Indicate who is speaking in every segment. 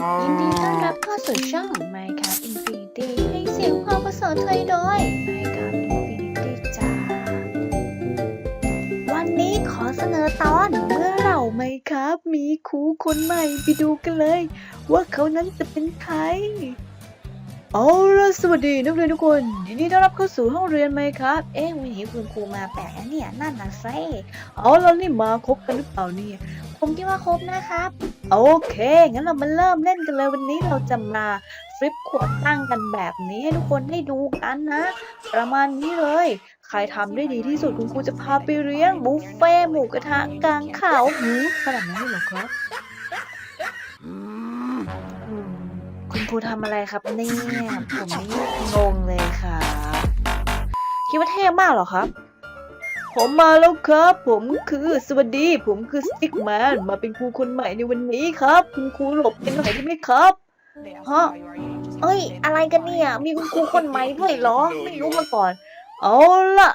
Speaker 1: ยินดีต้อนรับเข้าสู่ช่อง Minecraft Infinity ให้เสียงความภาษาไทยโดย Minecraft Infinity จ้า วันนี้ขอเสนอตอนเมื่อเราไหมครับมีครูคนใหม่ไปดูกันเลย ว่าเขานั้นจะเป็นใครเอาล่ะสวัสดีนักเรียนทุกคนยินดีต้อนรับเข้าสู่ห้องเรียนไหมครับ เอ๊ะวันนี้คุณครูมาแปลกนะเนี่ยนั่นนะเซ่เอาแล้วนี่มาคบกันหรือเปล่าเนี่ย ผมคิดว่าครบนะครับ โอเค งั้นเรามาเริ่มเล่นกันเลยวันนี้เราจะมาฟลิปขวดตั้งกันแบบนี้ให้ทุกคนได้ดูกันนะ ประมาณนี้เลย ใครทำได้ดีที่สุดคุณครูจะพาไปเลี้ยงบุฟเฟ่ต์หมูกระทะกลางเขาหือขนาดนั้นเลยเหรอครับอืมคุณครูทำอะไรครับเนี่ยผมนี่งงเลยครับคิดว่าเท่มากเหรอครับ ผมมาแล้วครับ ผมคือสวัสดี ผมคือสติ๊กแมนมาเป็นครูคนใหม่ในวันนี้ครับ คุณครูหลบกันหน่อยได้ไหมครับฮะเอ้ย อะไรกันเนี่ย มีคุณครูคนใหม่ด้วยเหรอ ไม่รู้มาก่อน เอาละ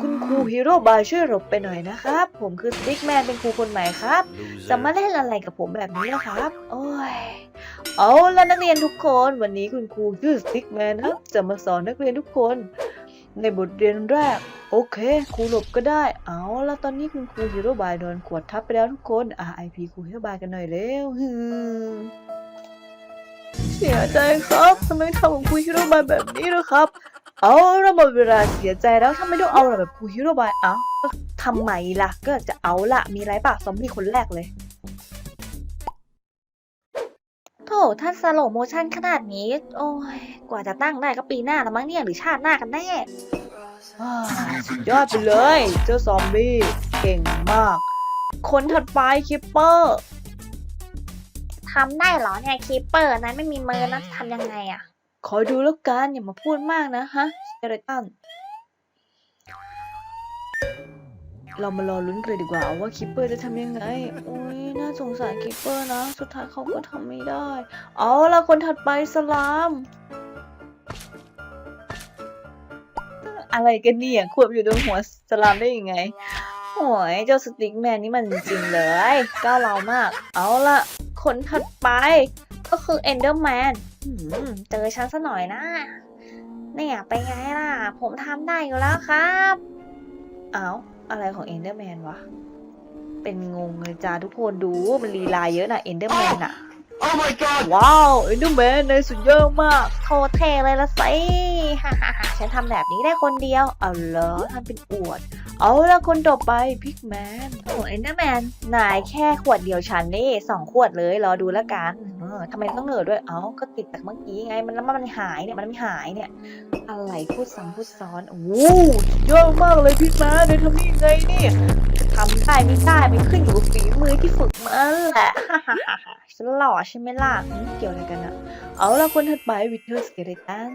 Speaker 1: คุณครูฮีโร่บายช่วยหลบไปหน่อยนะครับ ผมคือสติ๊กแมนเป็นครูคนใหม่ครับ จะมาเล่นอะไรกับผมแบบนี้นะครับ โอ้ย เอาละนักเรียนทุกคน วันนี้คุณครูชื่อสติ๊กแมนครับ จะมาสอนนักเรียนทุกคน ในบทเรียนแรก โอเคครูหลบก็ได้ เอาล่ะตอนนี้คุณครูฮีโร่บายโดนขวดทับไปแล้วทุกคน RIP ครูฮีโร่บายกันหน่อยเร็วฮึเสียใจครับทำไมทำกับครูฮีโร่บายแบบนี้ล่ะครับ เอาละหมดเวลาเสียใจแล้วทำไมต้องเอาแบบครูฮีโร่บายเอ้าทำไมล่ะ ก็จะเอาละมีไรปะซอมบี้คนแรกเลยโถท่านสโลโมชั่นขนาดนี้ โอ้ย กว่าจะตั้งได้ก็ปีหน้าละมั้งเนี่ย หรือชาติหน้ากันแน่ ว้าวสุดยอดไปเลย เจ้าซอมบี้เก่งมาก คนถัดไปคิปเปอร์
Speaker 2: ทำได้เหรอเนี่ยคีเปอร์นั้นไม่มีมือนะทำยังไงอะ
Speaker 1: คอยดูแล้วกันอย่ามาพูดมากนะฮะสเตเรตันเรามารอลุ้นกันเลยดีกว่าว่าคิปเปอร์จะทำยังไงโอ้ยน่าสงสารคิปเปอร์นะ สุดท้ายเขาก็ทำไม่ได้ เอาละคนถัดไปสลาม อะไรกันเนี่ยควบอยู่ตรงหัวสลามได้ยังไงโอ้ยเจ้าสติ๊กแมนนี่มันจริงๆเลยก้าวเรามาก เอาละคนถัดไป ก็คือเอนเดอร์แมนเจอฉันซะหน่อยนะเนี่ยไปนไงล่ะ ผมทำได้อยู่แล้วครับเอาอะไรของเอนเดอร์แมนวะ เป็นงงเลยจ้าทุกคนดูมันลีลาเยอะนะเอนเดอร์แมนอะ
Speaker 3: Oh my god!
Speaker 1: ว้าวเอนเดอร์แมนในสุดยอดมาก
Speaker 2: โทษเทเลยละสิ ฮ่าฮ่าฮ่า
Speaker 1: ฉันทำแบบนี้ได้คนเดียว เอาเหรอทำเป็นอวด เอาละคนต่อไปพิกแมน
Speaker 2: โอ้เอนเดอร์แมน
Speaker 1: นายแค่ขวดเดียวฉันนี่สองขวดเลยรอดูแล้วกันเออทำไมต้องเหนื่อยด้วย เอ้าก็ติดจากเมื่อกี้ไง มันแล้วมันหายเนี่ย มันไม่หายเนี่ย อะไรพูดซ้ำพูดซ้อนโอ้โหเยอะมากเลยพี่แม่เดี๋ยวทำนี่ไงนี่ทำได้ไม่ได้มันขึ้นอยู่กับฝีมือที่ฝึกมาแหละฉันหล่อใช่ไหมล่ะเกี่ยวอะไรกันอะเอาละคนถัดไปวิเทอร์สเกเลตัน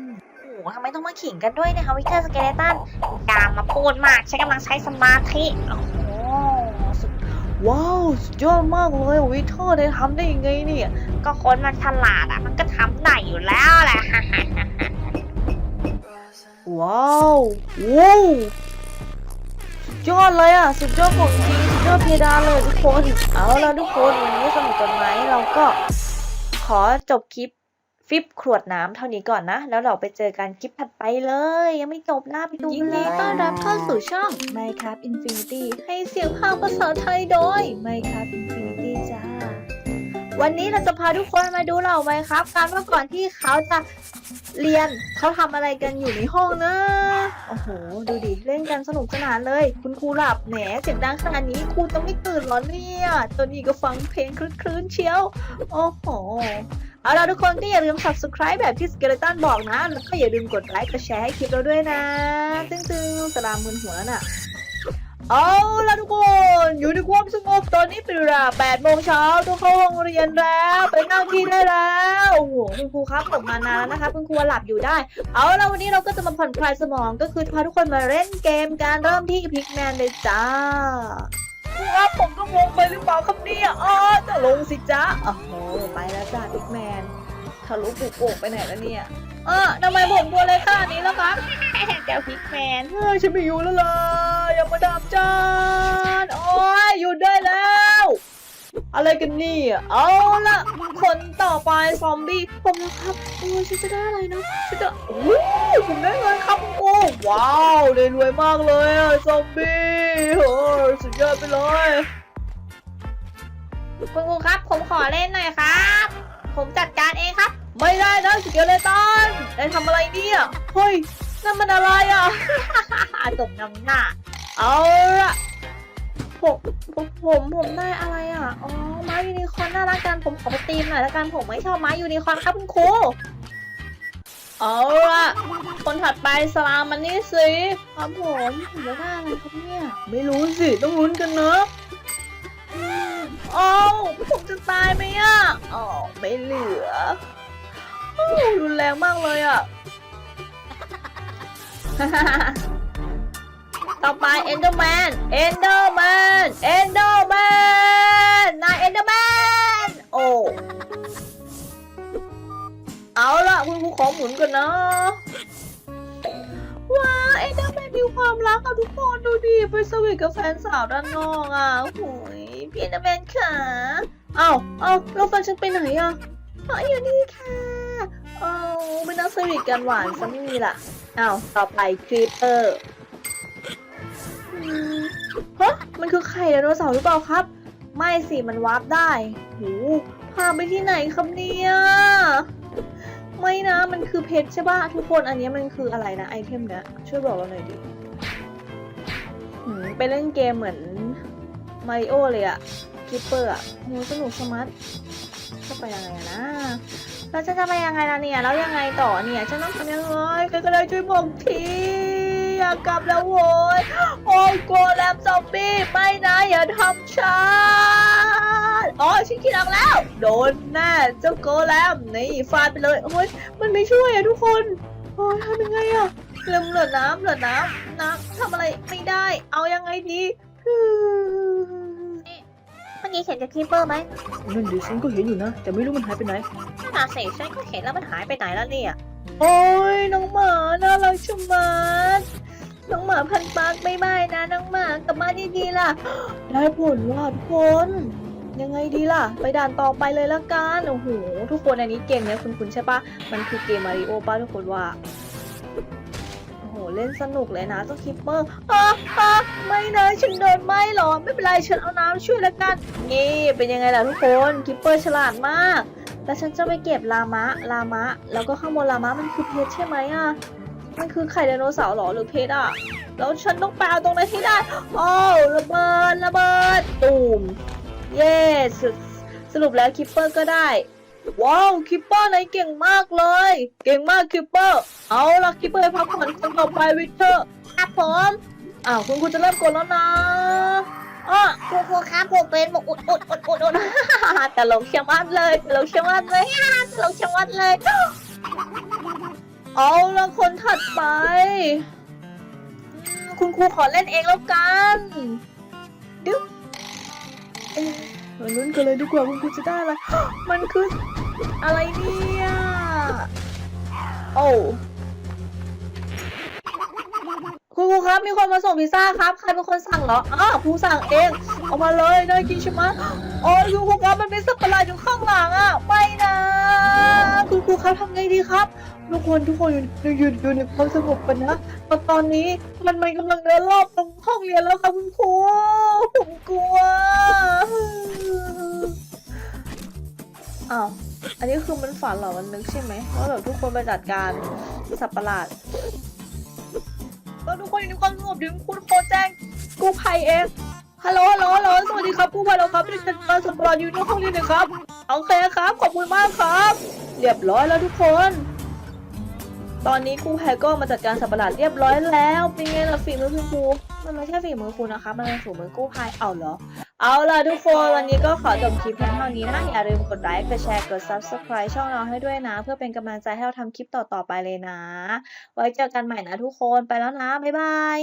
Speaker 2: ทำไมต้องมาขิงกันด้วยเนะคะวิเทอร์สเกเลตันอย่ามมาพูดมากฉันกำลังใช้สมาธิโอ้โหสุด
Speaker 1: ว้าวสุดยอดมากเลยวิเทอร์ได้ทำได้ยังไงเนี่ย
Speaker 2: ก็คนมันฉลาดอะมันก็ทำได้อยู่แล้วแหละ
Speaker 1: ว้าวว้าวยอดเลยอะสุดยอดของจริงสุดยอดเพดานเลยทุกคน เอาล้วทุกคนวันนี้สนุกกันไหมเราก็ขอจบคลิป ฟิปขวดน้ำเท่านี้ก่อนนะ แล้วเราไปเจอกันคลิปถัดไปเลย ยังไม่จบนะไปดู
Speaker 2: ยิ
Speaker 1: กัน
Speaker 2: น
Speaker 1: เล
Speaker 2: ดี
Speaker 1: ย
Speaker 2: ต้อนรับเข้าสู่ช่อง
Speaker 1: Minecraft Infinity ให้เสียงภาคภาษาไทยโดย Minecraft Infinity จ้า วันนี้เราจะพาทุกคนมาดูเราไหมครับ การว่าก่อนที่เขาจะเรียนเขาทำอะไรกันอยู่ในห้องนะ โอ้โห ดูดิ เล่นกันสนุกสนานเลย คุณครูหลับแหมเสียงดังขนาดนี้ครูจะไม่ตื่นเหรอเนี่ยตอนนี้ก็ฟังเพลงคลื้นๆเชียว โอ้โห เอาล่ะทุกคนก็อย่าลืม subscribe แบบที่สเกเลตันบอกนะ แล้วก็อย่าลืมกดไลค์กดแชร์ให้คลิปเราด้วยนะ ตึ้งๆสลามมือหัวแล้วน่ะ เอาล่ะทุกคนอยู่ในความสงบตอนนี้เป็นเวลา8โมงเช้าต้องเข้าห้องเรียนแล้วไปนั่งที่ได้แล้วโอ้โหคุณครูครับผมมานานแล้วนะคะคุณครูหลับอยู่ได้ เอาล่ะวันนี้เราก็จะมาผ่อนคลายสมองก็คือพาทุกคนมาเล่นเกมการเริ่มที่พิกแมนเลยจ้า ครับผมก็งงไปหรือเปล่าครับเนี่ยอ๋อจะลงสิจ้าโอ้โหไปแล้วจ้าพิกแมนทะลุปุกโป่งไปไหนแล้วเนี่ย เออทำไมผมตัวเล็กขนาดนี้แล้วครับ
Speaker 2: เจ้าพิกแมน
Speaker 1: เฮ้ยฉันไม่อยู่แล้วล่ะอย่ามาดับจานโอ้ยหยุดได้แล้ว อะไรกันนี่อะเอาละคนต่อไปซอมบี้ผมนะครับ โอ้ยฉันจะได้อะไรนะฉันจะโอ้ยผมได้เงินครับคุณครูว้าวได้รวยมากเลยอะซอมบี้โอ้ยสุดยอดไปเลย
Speaker 2: คุณครูครับ ผมขอเล่นหน่อยครับ ผมจัดการเองครับ
Speaker 1: ไม่ได้นะสเกเลตันนายทำอะไรเนี่ยเฮ้ยนั่นมันอะไรอะ
Speaker 2: อาตกน้ำหน้า
Speaker 1: เอาละ ผมผมผมผมได้อะไรอะ
Speaker 2: อ๋อม้ายูนิคอร์นน่ารักกันผมขอไปตีมหน่อยละกันผมไม่ชอบม้ายูนิคอร์นครับคุณครู
Speaker 1: เอาละคนถัดไปสลามมันนี่สิครับผมผมจะได้อะไรครับเนี่ย ไม่รู้สิต้องลุ้นกันเนอะอืมเอาผมจะตายไหมอะอ๋อไม่เหลือโอ้รุนแรงมากเลยอะ ต่อไป Enderman Enderman Enderman นาย Enderman โอ้เอาละคุณครูขอหมุนก่อนนะว้า Enderman มีความรักอะทุกคนดูดิไปสวีทกับแฟนสาวด้านนอกอะโอยพี่ Enderman ค่ะเอาเอาแล้วแฟนฉันไปไหนอะอ๋ออยู่นี่ค่ะเอ้าเป็นนักสวีทกันหวานซะไม่มีล่ะเอาต่อไปครีปเปอร์ ฮะมันคือไข่ไดโนเสาร์หรือเปล่าครับ ไม่สิมันวาร์ปได้โหพาไปที่ไหนครับเนี่ยไม่นะมันคือเพชรใช่ป่ะทุกคนอันนี้มันคืออะไรนะไอเทมเนี้ยช่วยบอกเราหน่อยดิหืมไปเล่นเกมเหมือนมาริโอเลยอะคิปเปอร์อะโหสนุกสมัตจะไปยังไงอะนะ
Speaker 2: แล้วฉันจะไปยังไงล่ะเนี่ย แล้วยังไงต่อเนี่ย ฉันต้องทำยังไง
Speaker 1: ใครก็ได้ช่วยบอกที อยากกลับแล้วโว้ยโอ้ยโกแลมซอมบี้ไม่นะอย่าทำฉันอ๋อฉันคิดออกแล้ว โดนแน่เจ้าโกแลมนี่ฟาดไปเลยโอ้ยมันไม่ช่วยอะทุกคนโอ้ยทำยังไงอะเริ่มเหลือน้ำเหลือน้ำน้ำทำอะไรไม่ได้ เอายังไงดี
Speaker 2: เมื่อกี้เห็นจากคีเปอร์ไหม
Speaker 1: นั่นดิฉันก็เห็นอยู่นะ แต่ไม่รู้มันหายไปไหน
Speaker 2: น่าเสียฉันก็เห็นแล้วมันหายไปไหนแล้วเนี่ย
Speaker 1: โอ้ยน้องหมาน่ารักชะมัดน้องหมาพันปากไม่ไม่นะน้องหมากลับมาดีๆล่ะ ได้ผลว่าทุกคน ยังไงดีล่ะ ไปด่านต่อไปเลยละกันโอ้โหทุกคนอันนี้เกมเนี้ยคุณคุณใช่ปะมันคือเกมมาริโอป้าทุกคนว่าโอ้โหเล่นสนุกเลยนะเจ้าคิปเปอร์อะอะไม่นะฉันโดนไหมหรอไม่เป็นไรฉันเอาน้ำช่วยละกันนี่เป็นยังไงล่ะทุกคนคิปเปอร์ฉลาดมาก แล้วฉันจะไปเก็บลามะลามะ แล้วก็ข้างบนลามะมันคือเพชรใช่ไหมอะ มันคือไข่ไดโนเสาร์เหรอหรือเพชรอะ แล้วฉันต้องไปเอาตรงนั้นให้ได้ โอ้วระเบิดระเบิดตูมเย้สรุปสรุปแล้วคิปเปอร์ก็ได้ ว้าวคิปเปอร์นายเก่งมากเลย เก่งมากคิปเปอร์เอาละคิปเปอร์พักผ่อนคนต่อไปวิกเตอร์
Speaker 2: ครับผม
Speaker 1: อ้าวคุณครูจะเริ่มกดแล้วนะ อ้อ
Speaker 2: ครูครูครับผมเป็นหมกอุดอุดอุดอุดอุด
Speaker 1: ตลกชะมัดเลยตลกชะมัดเลย
Speaker 2: ตลกชะมัดเลย
Speaker 1: เอาละคนถัดไป คุณครูขอเล่นเองแล้วกันดึ๊บเอ๊ะมาลุ้นกันเลยดีกว่าคุณครูจะได้อะไรมันคืออะไรเนี่ย โอ้ รูครับ มีคนมาส่งพิซซ่าครับ ใครเป็นคนสั่งเหรออ้าวครูสั่งเอง เอามาเลยน่ากินใช่ไหมโอ้ยคุณครูครับมันเป็นสัตว์ปะหลาดอยู่ข้างหลังอะไม่นะ คุณครูครับทำไงดีครับทุกคนทุกคนอยู่อยู่อยู่ในความสงบกันนะตอนตอนนี้มันมันกำลังเดินรอบตรงห้องเรียนแล้วครับคุณครูผมกลัวอ้าวอันนี้คือมันฝันเหรอมันนึกใช่ไหมว่าแบบทุกคนไปจัดการสัตว์ประหลาด แล้วทุกคนอยู่ในความสงบถึงคุณโคแจ้งกู้ภัยเองฮัลโหลฮัลโหลฮัลโหลสวัสดีครับกู้ภัยเราครับที่จัดการสัตว์ปรอยู่ในห้องเรียนนะครับโอเคครับ ขอบคุณมากครับ เรียบร้อยแล้วทุกคน ตอนนี้ครูแพรก็มาจัดการสับประหลาดเรียบร้อยแล้วเป็นไงล่ะฝีมือคุณครูมันไม่ใช่ฝีมือคุณนะคะ มันเป็นฝีมือกู้ภัยเอาเหรอ เอาล่ะทุกคนวันนี้ก็ขอจบคลิปเพียงเท่านี้นะ อย่าลืมกดไลค์กดแชร์กด subscribe ช่องเราให้ด้วยนะ เพื่อเป็นกำลังใจให้เราทำคลิปต่อๆไปเลยนะ ไว้เจอกันใหม่นะทุกคนไปแล้วนะ บ๊ายบาย